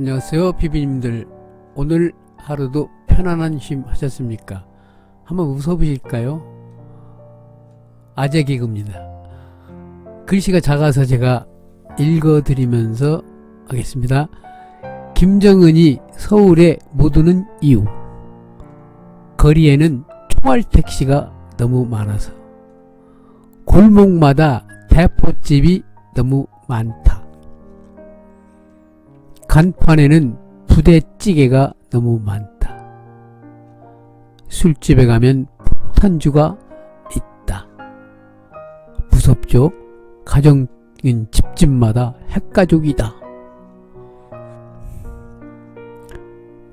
안녕하세요 비비님들. 오늘 하루도 편안한 쉼 하셨습니까? 한번 웃어보실까요? 아재 개그입니다. 글씨가 작아서 제가 읽어드리면서 하겠습니다. 김정은이 서울에 못 오는 이유. 거리에는 총알 택시가 너무 많아서. 골목마다 대포집이 너무 많다 간판에는 부대찌개가 너무 많다. 술집에 가면 폭탄주가 있다. 무섭죠? 가정인 집집마다 핵가족이다.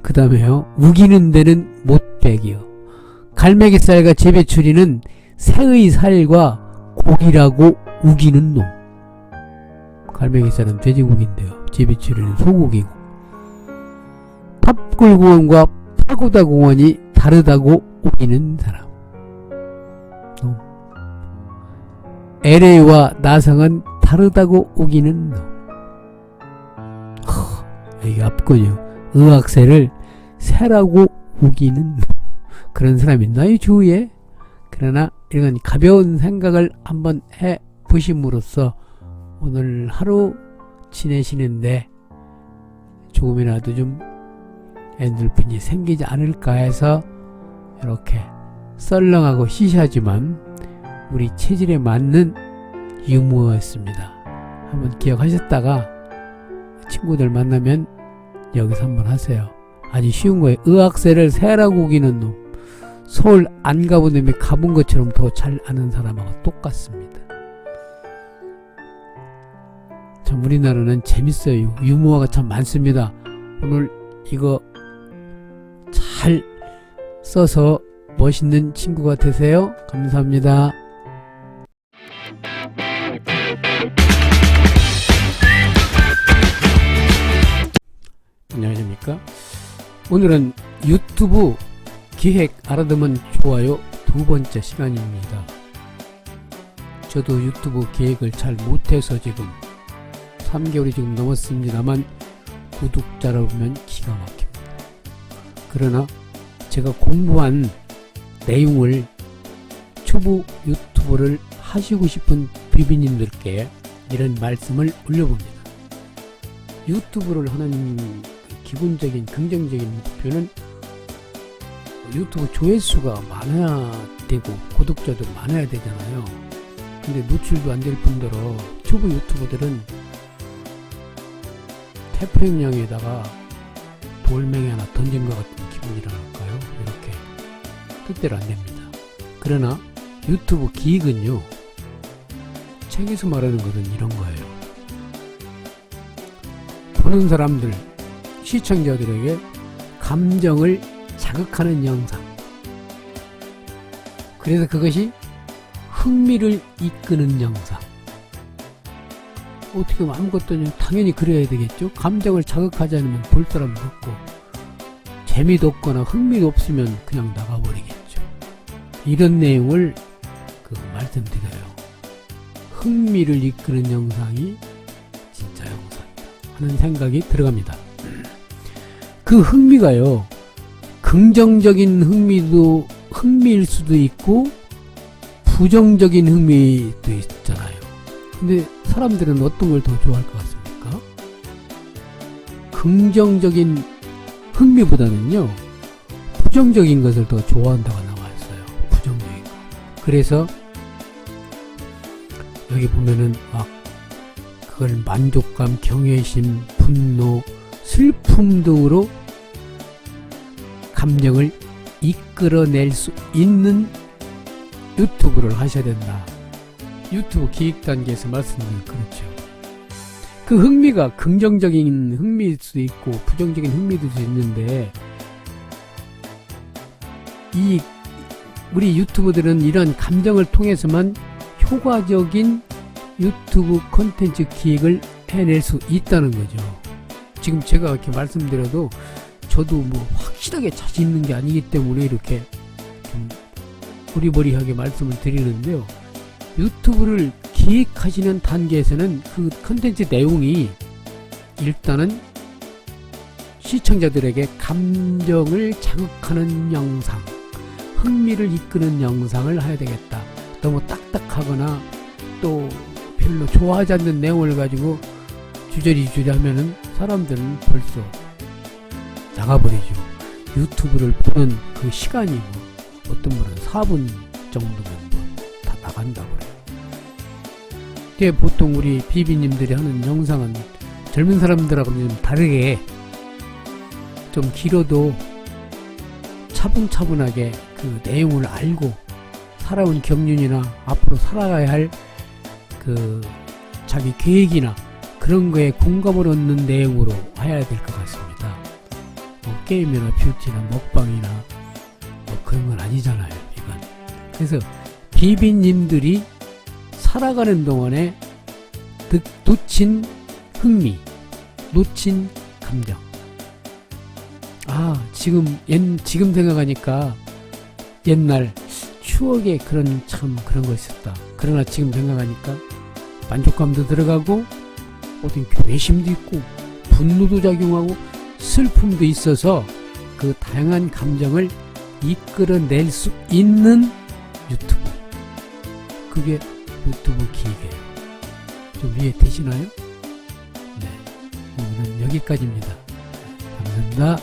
그 다음에요. 우기는 데는 못백이요. 갈매기살과 재배추리는 새의 살과 고기라고 우기는 놈. 갈매기살은 돼지고기인데요. 제비추리는 소고기고 탑골공원과 파고다 공원이 다르다고 우기는 사람. 놈. LA와 나성은 다르다고 우기는 놈. 허, 앞군요 의학세를 새라고 우기는 놈. 그런 사람 있나요 주위에? 그러나 이런 가벼운 생각을 한번 해 보심으로써 오늘 하루 지내시는데 조금이라도 좀 엔돌핀이 생기지 않을까 해서 이렇게 썰렁하고 시시하지만 우리 체질에 맞는 유머였습니다. 한번 기억하셨다가 친구들 만나면 여기서 한번 하세요. 아주 쉬운 거예요. 의학세를 세라고 우기는 놈. 서울 안 가본 놈이 가본 것처럼 더 잘 아는 사람하고 똑같습니다. 참 우리나라는 재밌어요. 유머가 참 많습니다. 오늘 이거 잘 써서 멋있는 친구가 되세요. 감사합니다. 안녕하십니까? 오늘은 유튜브 기획 알아두면 좋아요 두 번째 시간입니다. 저도 유튜브 기획을 잘 못해서 지금 3개월이 지금 넘었습니다만 구독자라 보면 기가 막힙니다. 그러나 제가 공부한 내용을 초보 유튜버를 하시고 싶은 비비님들께 이런 말씀을 올려봅니다. 유튜브를 하는 기본적인 긍정적인 목표는 유튜브 조회수가 많아야 되고 구독자도 많아야 되잖아요. 근데 노출도 안 될 뿐더러 초보 유튜버들은 태평양에다가 돌멩이 하나 던진 것 같은 기분이랄까요? 이렇게 뜻대로 안 됩니다. 그러나 유튜브 기획은요, 책에서 말하는 것은 이런 거예요. 보는 사람들, 시청자들에게 감정을 자극하는 영상. 그래서 그것이 흥미를 이끄는 영상. 어떻게 보면 아무것도 아니고 당연히 그래야 되겠죠. 감정을 자극하지 않으면 볼 사람도 없고 재미도 없거나 흥미도 없으면 그냥 나가버리겠죠. 이런 내용을 그 말씀드려요. 흥미를 이끄는 영상이 진짜 영상이다 하는 생각이 들어갑니다. 그 흥미가요. 긍정적인 흥미도 흥미일 수도 있고 부정적인 흥미도 있잖아요. 근데 사람들은 어떤 걸 더 좋아할 것 같습니까? 긍정적인 흥미보다는요, 부정적인 것을 더 좋아한다고 나와 있어요. 부정적인 거. 그래서 여기 보면은 막 그걸 만족감, 경외심, 분노, 슬픔 등으로 감정을 이끌어낼 수 있는 유튜브를 하셔야 된다. 유튜브 기획 단계에서 말씀드린 그렇죠. 그 흥미가 긍정적인 흥미일 수도 있고 부정적인 흥미도 있는데 이 우리 유튜브들은 이런 감정을 통해서만 효과적인 유튜브 콘텐츠 기획을 해낼 수 있다는 거죠. 지금 제가 이렇게 말씀드려도 저도 뭐 확실하게 자신 있는 게 아니기 때문에 이렇게 좀 부리부리하게 말씀을 드리는데요. 유튜브를 기획하시는 단계에서는 그 컨텐츠 내용이 일단은 시청자들에게 감정을 자극하는 영상, 흥미를 이끄는 영상을 해야 되겠다. 너무 딱딱하거나 또 별로 좋아하지 않는 내용을 가지고 주저리 주저리 하면은 사람들은 벌써 나가버리죠. 유튜브를 보는 그 시간이 뭐 어떤 분은 4분 정도면 뭐 다 나간다고 그래요. 이게 보통 우리 비비님들이 하는 영상은 젊은 사람들하고는 좀 다르게 좀 길어도 차분차분하게 그 내용을 알고 살아온 경륜이나 앞으로 살아가야 할 그 자기 계획이나 그런 거에 공감을 얻는 내용으로 해야 될 것 같습니다. 뭐 게임이나 뷰티나 먹방이나 뭐 그런 건 아니잖아요, 이건. 그래서 비비님들이 살아가는 동안에 득- 놓친 흥미, 놓친 감정. 아, 지금, 옛, 지금 생각하니까 옛날 추억에 그런 참 그런 거 있었다. 그러나 지금 생각하니까 만족감도 들어가고 어떤 괴심도 있고 분노도 작용하고 슬픔도 있어서 그 다양한 감정을 이끌어낼 수 있는 유튜브. 그게 유튜브 기계예요. 좀 이해 되시나요? 네. 오늘은 여기까지입니다. 감사합니다.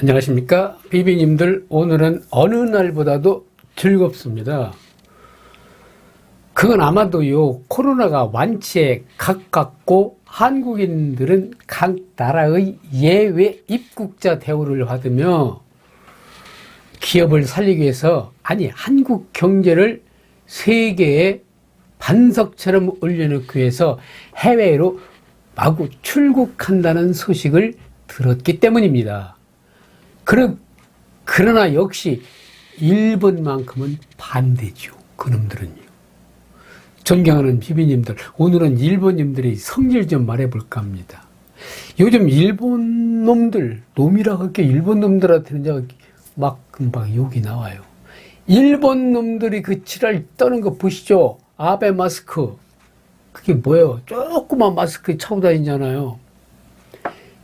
안녕하십니까 비비님들 오늘은 어느 날보다도 즐겁습니다 그건 아마도요 코로나가 완치에 가깝고 한국인들은 각 나라의 예외 입국자 대우를 받으며 기업을 살리기 위해서 아니 한국 경제를 세계의 반석처럼 올려놓기 위해서 해외로 마구 출국한다는 소식을 들었기 때문입니다. 그러, 그러나 역시 일본만큼은 반대죠. 그놈들은요. 존경하는 비비님들, 오늘은 일본님들의 성질 좀 말해볼까 합니다. 요즘 일본 놈들, 놈이라고 할게 일본 놈들한테는 막 금방 욕이 나와요. 일본 놈들이 그 지랄 떠는 거 보시죠? 아베 마스크. 그게 뭐예요? 조그만 마스크 차고 다니잖아요.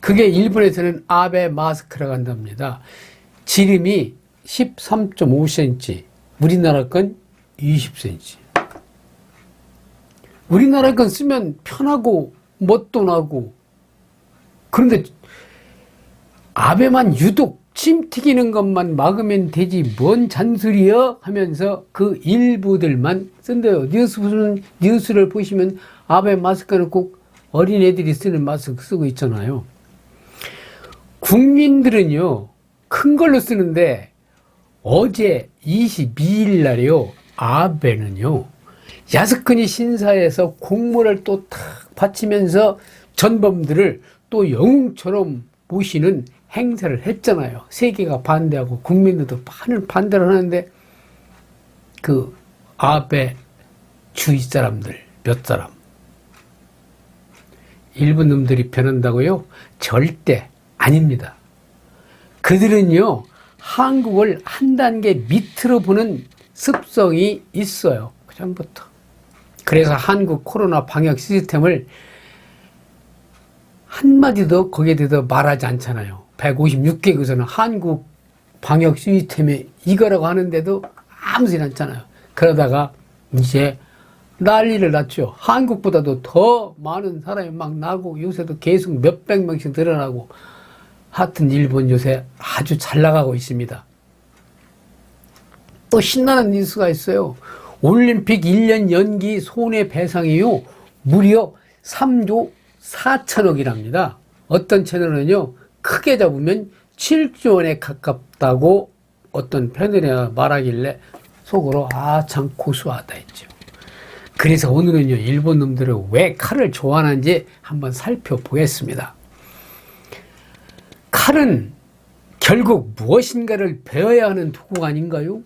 그게 일본에서는 아베 마스크라고 한답니다. 지름이 13.5cm, 우리나라 건 20cm. 우리나라 건 쓰면 편하고 멋도 나고 그런데 아베만 유독 침 튀기는 것만 막으면 되지 뭔 잔소리여 하면서 그 일부들만 쓴대요. 뉴스 보시면 뉴스를 보시면 아베 마스크는 꼭 어린애들이 쓰는 마스크 쓰고 있잖아요. 국민들은요, 큰 걸로 쓰는데, 어제 22일 날이요, 아베는요, 야스쿠니 신사에서 공물을 또 탁 바치면서 전범들을 또 영웅처럼 모시는 행사를 했잖아요. 세계가 반대하고 국민들도 반을 반대를 하는데, 그, 아베 주위 사람들 몇 사람, 일본 놈들이 변한다고요? 절대 아닙니다. 그들은요, 한국을 한 단계 밑으로 보는 습성이 있어요. 그 전부터. 그래서 한국 코로나 방역 시스템을 한마디도 거기에 대해서 말하지 않잖아요. 156개국에서는 한국 방역 시스템이 이거라고 하는데도 아무 소리 않잖아요. 그러다가 이제 난리를 났죠. 한국보다도 더 많은 사람이 막 나고 요새도 계속 몇백 명씩 늘어나고 하여튼 일본 요새 아주 잘 나가고 있습니다. 또 신나는 뉴스가 있어요. 올림픽 1년 연기 손해배상이요. 무려 3조 4천억이랍니다. 어떤 채널은요. 크게 잡으면 7조 원에 가깝다고 어떤 패널이 말하길래 속으로 아 참 고수하다 했죠. 그래서 오늘은요. 일본 놈들은 왜 칼을 좋아하는지 한번 살펴보겠습니다. 칼은 결국 무엇인가를 배워야 하는 도구 아닌가요?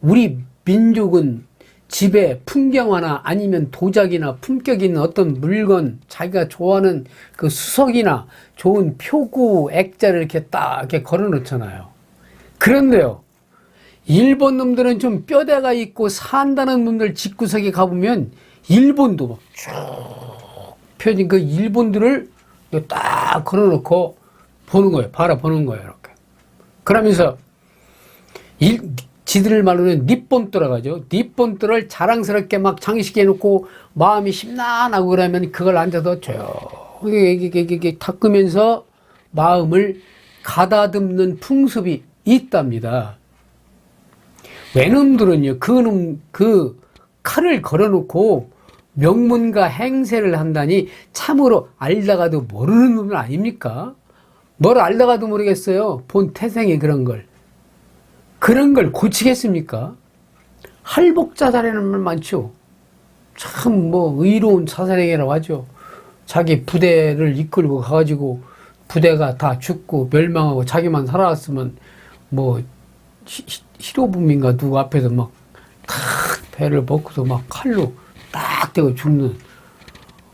우리 민족은 집에 풍경화나 아니면 도자기나 품격 있는 어떤 물건, 자기가 좋아하는 그 수석이나 좋은 표구 액자를 이렇게 딱 이렇게 걸어 놓잖아요. 그런데요. 일본 놈들은 좀 뼈대가 있고 산다는 놈들 집구석에 가보면 일본도 막 쭉 펴진 그 일본들을 딱 걸어놓고 보는 거예요. 바라보는 거예요. 이렇게. 그러면서 일, 지들 말로는 니본또라고 하죠. 니본또를 자랑스럽게 막 장식해 놓고 마음이 심란하고 그러면 그걸 앉아서 조용히 닦으면서 마음을 가다듬는 풍습이 있답니다. 외놈들은요, 그 놈, 그 칼을 걸어놓고 명문가 행세를 한다니 참으로 알다가도 모르는 놈은 아닙니까? 뭘 알다가도 모르겠어요. 본 태생에 그런 걸. 그런 걸 고치겠습니까? 할복자살에는 말 많죠. 참 뭐 의로운 자살행위라고 하죠. 자기 부대를 이끌고 가가지고 부대가 다 죽고 멸망하고 자기만 살아왔으면 뭐 히로부민가 누구 앞에서 막 탁 배를 먹고서 막 칼로 딱 대고 죽는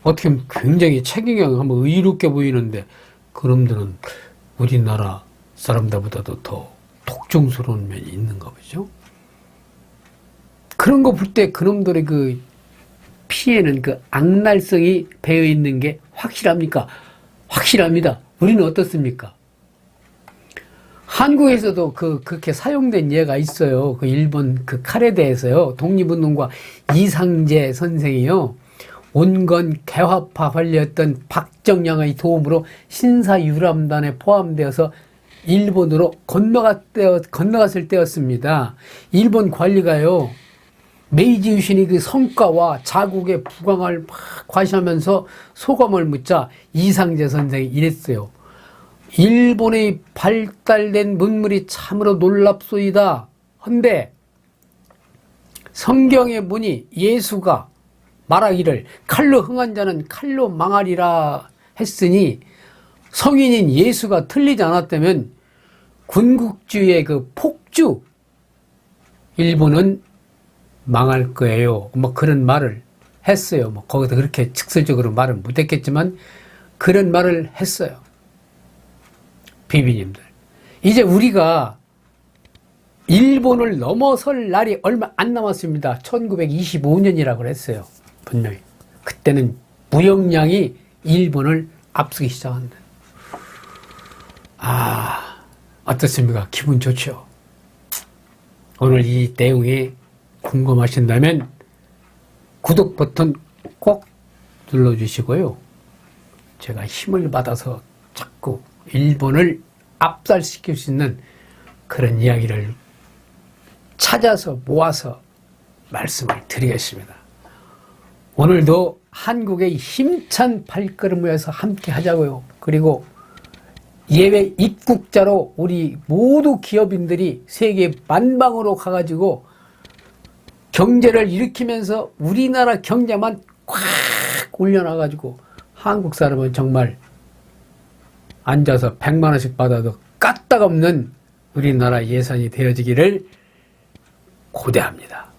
어떻게 보면 굉장히 책임감 한번 의롭게 보이는데 그놈들은 우리나라 사람들보다도 더 독종스러운 면이 있는가 보죠. 그런 거 볼 때 그놈들의 그 피에는 그 악랄성이 배어 있는 게 확실합니까? 확실합니다. 우리는 어떻습니까? 한국에서도 그 그렇게 사용된 예가 있어요. 그 일본 그 칼에 대해서요. 독립운동가 이상재 선생이요. 온건 개화파 관리였던 박정양의 도움으로 신사유람단에 포함되어서 일본으로 건너갔 때, 건너갔을 때였습니다. 일본 관리가요. 메이지 유신의 그 성과와 자국의 부강을 막 과시하면서 소감을 묻자 이상재 선생이 이랬어요. 일본의 발달된 문물이 참으로 놀랍소이다. 헌데 성경의 문이 예수가 말하기를 칼로 흥한 자는 칼로 망하리라 했으니 성인인 예수가 틀리지 않았다면 군국주의의 그 폭주 일본은 망할 거예요. 뭐 그런 말을 했어요. 뭐 거기서 그렇게 직설적으로 말을 못했겠지만 그런 말을 했어요. 비비님들. 이제 우리가 일본을 넘어설 날이 얼마 안 남았습니다. 1925년이라고 했어요. 분명히. 그때는 무역량이 일본을 앞서기 시작한다. 아, 어떻습니까? 기분 좋죠? 오늘 이 내용이 궁금하신다면 구독 버튼 꼭 눌러주시고요. 제가 힘을 받아서 자꾸 일본을 압살시킬 수 있는 그런 이야기를 찾아서 모아서 말씀을 드리겠습니다. 오늘도 한국의 힘찬 발걸음에서 함께 하자고요. 그리고 예외 입국자로 우리 모두 기업인들이 세계 만방으로 가가지고 경제를 일으키면서 우리나라 경제만 꽉 올려놔가지고 한국 사람은 정말 앉아서 100만 원씩 받아도 까딱 없는 우리나라 예산이 되어지기를 고대합니다.